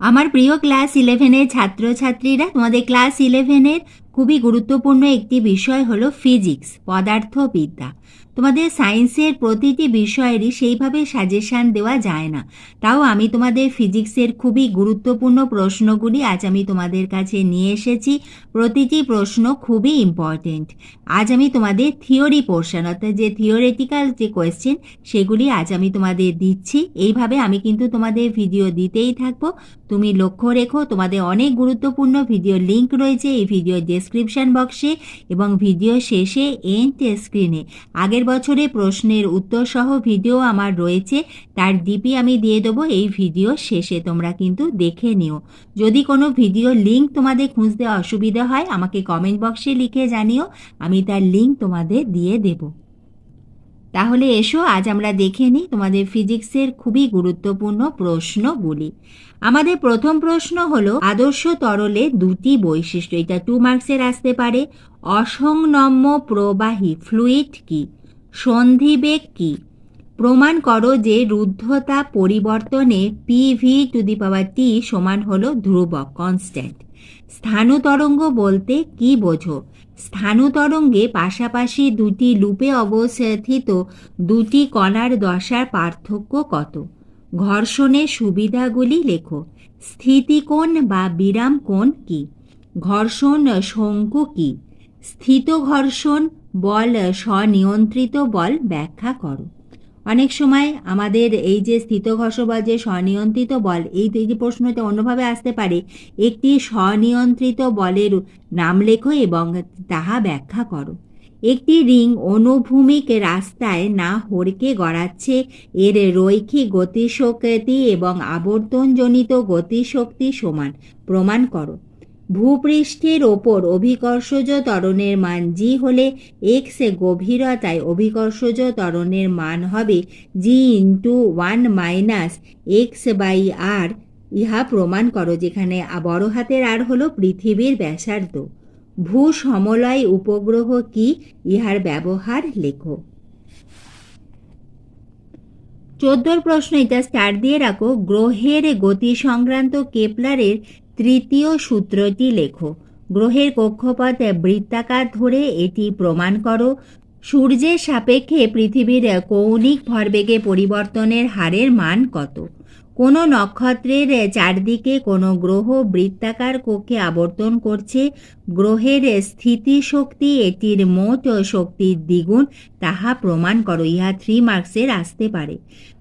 আমার প্রিয় ক্লাস ইলেভেনের ছাত্রছাত্রীরা, তোমাদের ক্লাস ইলেভেনের খুবই গুরুত্বপূর্ণ একটি বিষয় হলো ফিজিক্স পদার্থবিদ্যা। তোমাদের সায়েন্সের প্রতিটি বিষয়েরই সেইভাবে সাজেশান দেওয়া যায় না। তাও আমি তোমাদের ফিজিক্সের খুবই গুরুত্বপূর্ণ প্রশ্নগুলি আজ আমি তোমাদের কাছে নিয়ে এসেছি। প্রতিটি প্রশ্ন খুবই ইম্পর্টেন্ট আজ আমি তোমাদের থিওরি পোর্শন অর্থাৎ যে থিওরিটিক্যাল যে কোয়েশ্চেন সেগুলি আজ আমি তোমাদের দিচ্ছি। এইভাবে আমি কিন্তু তোমাদের ভিডিও দিতেই থাকব। তুমি লক্ষ্য রেখো, তোমাদের অনেক গুরুত্বপূর্ণ ভিডিও লিংক রয়েছে এই ভিডিও ডেসক্রিপশন বক্সে এবং ভিডিও শেষে এন্ড স্ক্রিনে আগের বছরে প্রশ্নের উত্তর সহ ভিডিও আমার রয়েছে, তার ডিপি আমি দিয়ে দেবো এই ভিডিও শেষে, তোমরা কিন্তু দেখে নিও। যদি কোনো ভিডিও লিংক তোমাদের খুঁজতে অসুবিধা হয়, আমাকে কমেন্ট বক্সে লিখে জানিও, আমি তার লিংক তোমাদের দিয়ে দেবো। তাহলে এসো, আজ আমরা দেখে নিই তোমাদের ফিজিক্সের খুবই গুরুত্বপূর্ণ প্রশ্নগুলি। আমাদের প্রথম প্রশ্ন হলো, আদর্শ তরলে দুটি বৈশিষ্ট্য, এটা টু মার্কসের আসতে পারে। অসংনম্য প্রবাহী ফ্লুইড কি? সন্ধিবেগ কি? প্রমাণ করো যে রুদ্ধতা পরিবর্তনে PV two the power T সমান হলো ধ্রুবক কনস্ট্যান্ট স্থানতরঙ্গ বলতে কি বোঝো? স্থানতরঙ্গে পাশাপাশি দুটি লুপে অবস্থিত দুটি কণার দশার পার্থক্য কত? ঘর্ষণের সুবিধাগুলি লেখো। স্থিতিকোণ বা বিরাম কোণ কি? ঘর্ষণ শঙ্কু কি? স্থিত ঘর্ষণ বল স্বনিয়ন্ত্রিত বল ব্যাখ্যা করো। অনেক সময় আমাদের এই যে স্থিত ঘর্ষ বল, যে স্বনিয়ন্ত্রিত বল, এই এই যে প্রশ্নটা অন্যভাবে আসতে পারে। একটি স্বনিয়ন্ত্রিত বলের নাম লেখো এবং তাহা ব্যাখ্যা করো। একটি রিং অনুভূমিক রাস্তায় না হড়কে গড়াচ্ছে, এর রৈখিক গতিশক্তি এবং আবর্তনজনিত গতিশক্তি সমান। প্রমাণ করো। ভূপৃষ্ঠের ওপর অভিকর্ষজ ত্বরণের মান জি হলে এক্স গভীরতায় অভিকর্ষজ ত্বরণের মান হবে g into one minus x by আর ইহা প্রমাণ করো যেখানে বড় হাতের আর হল পৃথিবীর ব্যাসার্ধ। ভূ সমলয় উপগ্রহ কি? ইহার ব্যবহার লেখো। চোদ্দোর প্রশ্ন, এটা স্টার দিয়ে রাখো। গ্রহের গতি সংক্রান্ত কেপলারের তৃতীয় সূত্রটি লেখো। গ্রহের কক্ষপথ বৃত্তাকার ধরে এটি প্রমাণ করো। সূর্যের সাপেক্ষে পৃথিবীর কৌণিক ভরবেগে পরিবর্তনের হারের মান কত? কোনো নক্ষত্রের চারদিকে কোনো গ্রহ বৃত্তাকার কক্ষে আবর্তন করছে। গ্রহের স্থিতিশক্তি এটির মোট শক্তির দ্বিগুণ, তাহা প্রমাণ করো, ইহা থ্রি মার্কসের আসতে পারে।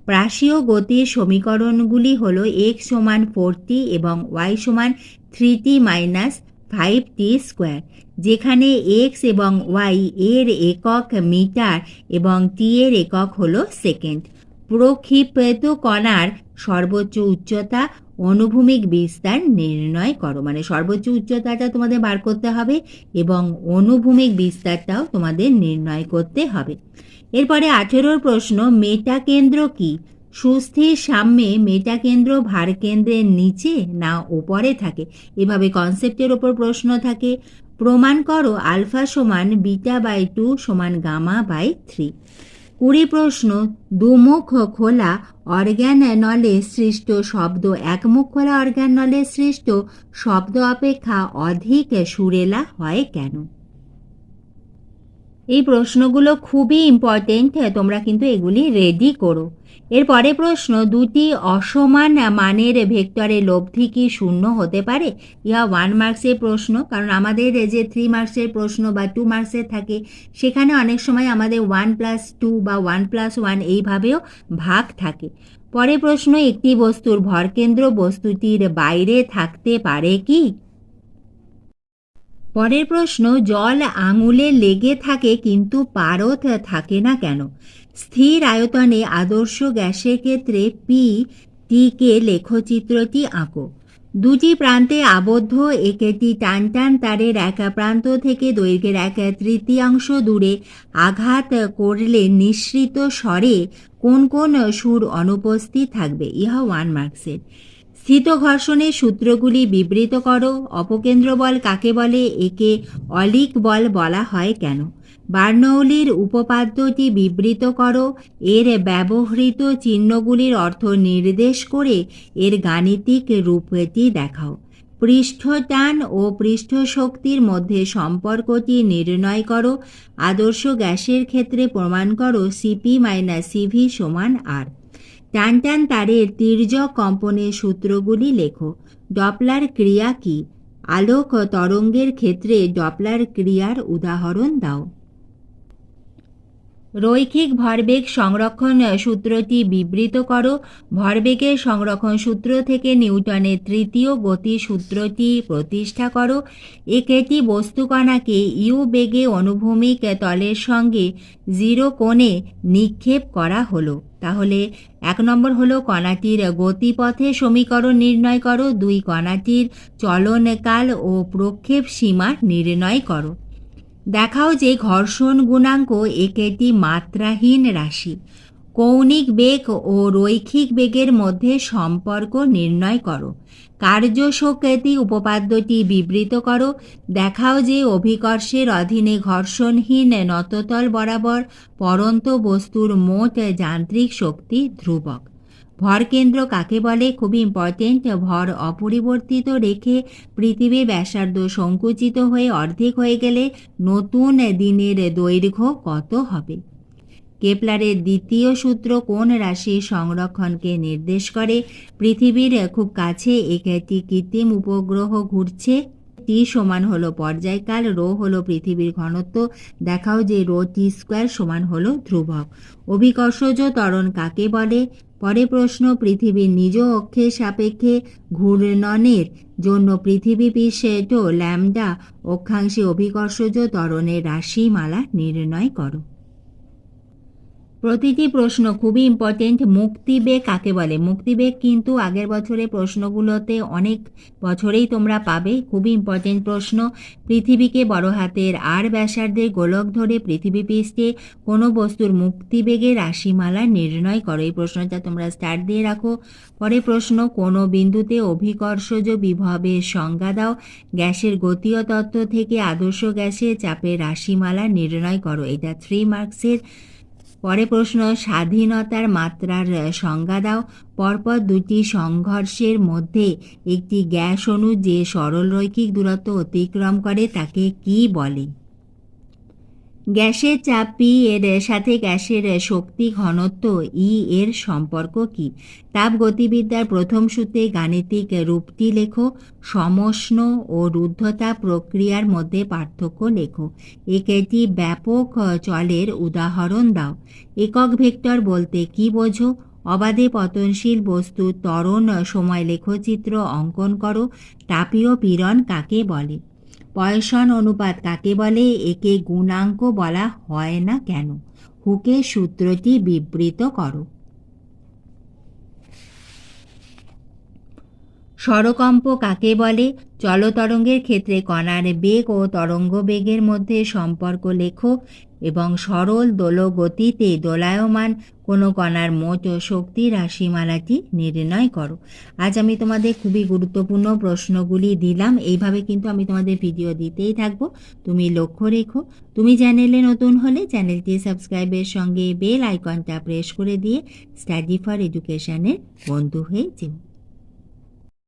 প্রাসীয় গতির সমীকরণগুলি হল এক্স সমান ফোরটি এবং ওয়াই সমান three t minus five t square যেখানে এক্স এবং ওয়াই এর একক মিটার এবং টি এর একক হল সেকেন্ড প্রক্ষিপ্ত কণার সর্বোচ্চ উচ্চতা, অনুভূমিক বিস্তার নির্ণয় করো। মানে সর্বোচ্চ উচ্চতাটা তোমাদের বার করতে হবে এবং অনুভূমিক বিস্তারটাও তোমাদের নির্ণয় করতে হবে। এরপরে আঠেরোর প্রশ্ন মেটা কেন্দ্র কি? সুস্থির সাম্যে মেটা কেন্দ্র ভার কেন্দ্রের নিচে না ওপরে থাকে? এভাবে কনসেপ্টের ওপর প্রশ্ন থাকে। প্রমাণ করো, আলফা সমান বিটা বাই টু সমান গামা বাই থ্রি। কুড়ি প্রশ্ন দুমুখ খোলা অর্গ্যান নলে সৃষ্ট শব্দ একমুখ খোলা অর্গ্যানলে সৃষ্ট শব্দ অপেক্ষা অধিক সুরেলা হয় কেন? এই প্রশ্নগুলো খুবই ইম্পর্টেন্ট তোমরা কিন্তু এগুলি রেডি করো। এরপরে প্রশ্ন, দুটি অসমান মানের ভেক্টরের লব্ধি কি শূন্য হতে পারে? ইহা ওয়ান মার্কসের প্রশ্ন, কারণ আমাদের যে থ্রি মার্কসের প্রশ্ন বা টু মার্কসের থাকে, সেখানে অনেক সময় আমাদের ওয়ান প্লাস টু বা ওয়ান প্লাস ওয়ান এইভাবেও ভাগ থাকে। পরে প্রশ্ন, একটি বস্তুর ভরকেন্দ্র বস্তুটির বাইরে থাকতে পারে কি? পরের প্রশ্ন, জল আঙুলে লেগে থাকে কিন্তু পারদ থাকে না কেন? স্থির আয়তনে আদর্শ গ্যাসের ক্ষেত্রে পি টিকে লেখচিত্রটি আঁকো। দুটি প্রান্তে আবদ্ধ একটি টান টান তারের এক প্রান্ত থেকে দৈর্ঘ্যের এক তৃতীয়াংশ দূরে আঘাত করলে নিঃসৃত স্বরে কোন কোন সুর অনুপস্থিত থাকবে? ইহা ওয়ান মার্কসের স্থিত ঘর্ষণের সূত্রগুলি বিবৃত করো। অপকেন্দ্র বল কাকে বলে? একে অলিক বল বলা হয় কেন? বার্নৌলির উপপাদ্যটি বিবৃত করো। এর ব্যবহৃত চিহ্নগুলির অর্থ নির্দেশ করে এর গাণিতিক রূপটি দেখাও। পৃষ্ঠটান ও পৃষ্ঠ শক্তির মধ্যে সম্পর্কটি নির্ণয় করো। আদর্শ গ্যাসের ক্ষেত্রে প্রমাণ করো সিপি মাইনাস সিভি সমান আর টান টান তারের তীর্য কম্পনের সূত্রগুলি লেখো। ডপলার ক্রিয়া কি? আলোক তরঙ্গের ক্ষেত্রে ডপলার ক্রিয়ার উদাহরণ দাও। রৈখিক ভরবেগ সংরক্ষণ সূত্রটি বিবৃত করো। ভরবেগের সংরক্ষণ সূত্র থেকে নিউটনের তৃতীয় গতি সূত্রটি প্রতিষ্ঠা করো। একেটি বস্তুকণাকে ইউ বেগে অনুভূমিক তলের সঙ্গে জিরো কোণে নিক্ষেপ করা হলো। তাহলে এক নম্বর হলো কণাটির গতিপথে সমীকরণ নির্ণয় করো। দুই কণাটির চলনকাল ও প্রক্ষেপ সীমা নির্ণয় করো। দেখাও যে ঘর্ষণ গুণাঙ্ক একটি মাত্রাহীন রাশি। কৌণিক বেগ ও রৈখিক বেগের মধ্যে সম্পর্ক নির্ণয় করো। কার্যশক্তি উপপাদ্যটি বিবৃত করো। দেখাও যে অভিকর্ষের অধীনে ঘর্ষণহীন নততল বরাবর পরন্ত বস্তুর মোট যান্ত্রিক শক্তি ধ্রুবক। ভরকেন্দ্র কাকে বলে? খুবই ইম্পর্টেন্ট ভর অপরিবর্তিত রেখে পৃথিবীর ব্যাসার্ধ সংকুচিত হয়ে অর্ধেক হয়ে গেলে নতুন দিনের দৈর্ঘ্য কত হবে? কেপলারের দ্বিতীয় সূত্র কোন রাশির সংরক্ষণকে নির্দেশ করে? পৃথিবীর খুব কাছে একটি কৃত্রিম উপগ্রহ ঘুরছে। টি সমান হলো পর্যায়কাল, রো হলো পৃথিবীর ঘনত্ব। দেখাও যে রো টি স্কোয়ার সমান হলো ধ্রুবক। অভিকর্ষজ ত্বরণ কাকে বলে? পরে প্রশ্ন, পৃথিবীর নিজ অক্ষের সাপেক্ষে ঘূর্ণনের জন্য পৃথিবী পৃষ্ঠেট ল্যামডা অক্ষাংশে অভিকর্ষজ ত্বরণের রাশিমালা নির্ণয় করো। প্রতিটি প্রশ্ন খুবই ইম্পর্টেন্ট মুক্তিবেগ কাকে বলে? মুক্তিবেগ কিন্তু আগের বছরের প্রশ্নগুলোতে অনেক বছরেই তোমরা পাবে। খুবই ইম্পর্টেন্ট প্রশ্ন। পৃথিবীকে বড় হাতের আর ব্যাসার্ধের গোলক ধরে পৃথিবী পৃষ্ঠে কোনো বস্তুর মুক্তিবেগের রাশিমালা নির্ণয় করো। এই প্রশ্নটা তোমরা স্টার্ট দিয়ে রাখো। পরে প্রশ্ন, কোনো বিন্দুতে অভিকর্ষজ বিভবের সংজ্ঞা দাও। গ্যাসের গতীয় তত্ত্ব থেকে আদর্শ গ্যাসের চাপের রাশিমালা নির্ণয় করো। এটা থ্রি মার্কসের পরে প্রশ্ন, স্বাধীনতার মাত্রার সংজ্ঞা দাও। পরপর দুটি সংঘর্ষের মধ্যে একটি গ্যাস অণু যে সরলরৈখিক দূরত্ব অতিক্রম করে, তাকে কি বলে? গ্যাসের চাপ পি এর সাথে গ্যাসের শক্তি ঘনত্ব ই এর সম্পর্ক কি? তাপ গতিবিদ্যার প্রথম সূত্রে গাণিতিক রূপটি লেখো, সমষ্ণ ও রুদ্ধতা প্রক্রিয়ার মধ্যে পার্থক্য লেখো। একটি ব্যাপক চলের উদাহরণ দাও। একক ভেক্টর বলতে কি বোঝো? অবাধে পতনশীল বস্তু ত্বরণ সময় লেখচিত্র অঙ্কন করো। তাপীয় পীড়ন কাকে বলে? পয়সন অনুপাত কাকে বলে? একে গুণাঙ্ক বলা হয় না কেন? হুকে সূত্রটি বিবৃত করো। স্বরকম্প কাকে বলে? চলতরঙ্গের ক্ষেত্রে কণার বেগ ও তরঙ্গ বেগের মধ্যে সম্পর্ক লেখো এবং সরল দোলগতিতে দোলায়মান কোনো কণার মোট ও শক্তি রাশিমালাটি নির্ণয় করো। আজ আমি তোমাদের খুবই গুরুত্বপূর্ণ প্রশ্নগুলি দিলাম, এইভাবে কিন্তু আমি তোমাদের ভিডিও দিতেই থাকব। তুমি লক্ষ্য রেখো। তুমি চ্যানেলে নতুন হলে চ্যানেলটি সাবস্ক্রাইবের সঙ্গে বেল আইকনটা প্রেস করে দিয়ে স্টাডি ফর এডুকেশনের বন্ধু হয়ে যেও।